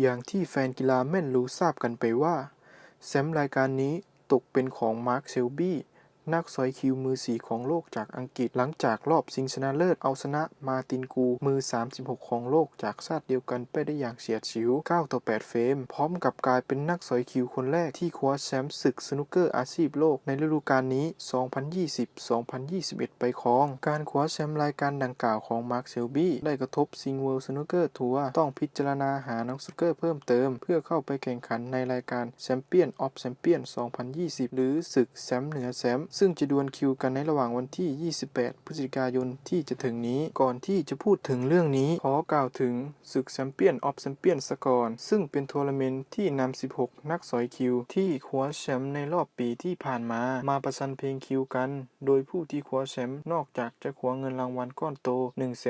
อย่างที่แฟนกีฬาแม่นรู้ทราบกันไปว่า แชมป์รายการนี้ตกเป็นของมาร์คเซลบี้ นักซอยคิวมือสีของโลกจากอังกฤษหลังจากรอบชิงชนะเลิศเอาชนะมาตินกูมือ 36 ของโลกจากชาติเดียวกันไปได้อย่างเฉียดฉิว 9 ต่อ 8 เฟรม พร้อมกับกลายเป็นนักซอยคิวคนแรกที่คว้าแชมป์ศึกสนุกเกอร์อาชีพโลกในฤดูกาลนี้ 2020-2021 ไปครอง การคว้าแชมป์รายการดังกล่าวของมาร์คเชลบี้ได้กระทบซิงเวิลด์สนุกเกอร์ทัวร์ต้องพิจารณาหานักสนุกเกอร์เพิ่มเติม เพื่อเข้าไปแข่งขันในรายการแชมเปี้ยนออฟแชมเปี้ยน 2020 หรือศึกแชมป์เหนือแชมป์ซึ่งจะดวลคิวกันในระหว่างวันที่ 28 พฤศจิกายนที่จะถึงนี้ ก่อนที่จะพูดถึงเรื่องนี้ ขอกล่าวถึงศึกแชมเปี้ยนออฟแชมเปี้ยนสก่อนซึ่งเป็นทัวร์นาเมนต์ที่นำ 16 นักสอยคิว ที่คว้าแชมป์ในรอบปีที่ผ่านมา มาประชันเพลงคิวกัน โดยผู้ที่คว้าแชมป์นอกจากจะคว้าเงินรางวัลก้อนโต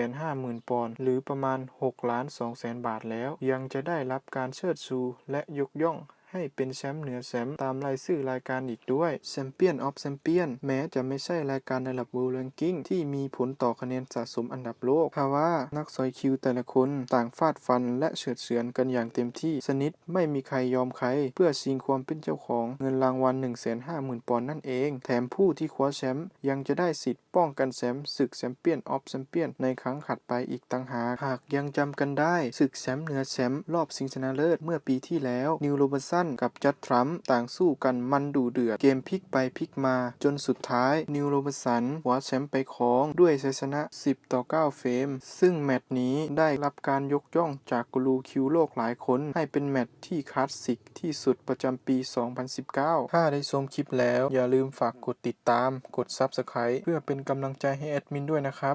150,000 ปอนด์หรือประมาณ6ล้าน2แสนบาทแล้ว ยังจะได้รับการเชิดชูและยกย่อง ให้เป็นแชมป์เหนือแชมป์ตามรายชื่อรายการอีกด้วยแชมเปี้ยนออฟแชมเปี้ยนแม้จะไม่ใช่รายการในระดับ World Ranking ที่มีผลต่อคะแนนสะสมอันดับโลกทว่านักซอยคิวแต่ละคนต่างฟาดฟันและเฉือดเฉือนกันอย่างเต็มที่สนิทไม่มีใครยอมใคร เพื่อชิงความเป็นเจ้าของเงินรางวัล 150,000 ปอนด์นั่นเอง แถมผู้ที่คว้าแชมป์ยังจะได้สิทธิ์ป้องกันแชมป์ศึกแชมเปี้ยนออฟแชมเปี้ยนในครั้งถัดไปอีกต่างหากหากยังจำกันได้ศึกแชมป์เหนือแชมป์รอบชิงชนะเลิศเมื่อปีที่แล้วนิวโรบันสันกับจัดทรัมป์ต่างสู้กันมันดูเดือด เกมพลิกไปพลิกมา จนสุดท้ายนิวโรบสันคว้าแชมป์ไปครองด้วยชัยชนะ 10 ต่อ 9 เฟรม ซึ่งแมตช์นี้ได้รับการยกย่องจากกูรูคิวโลกหลายคน ให้เป็นแมตช์ที่คลาสสิกที่สุดประจำปี 2019 ถ้าได้ชมคลิปแล้วอย่าลืมฝากกดติดตาม กด Subscribe เพื่อเป็นกำลังใจให้แอดมินด้วยนะครับ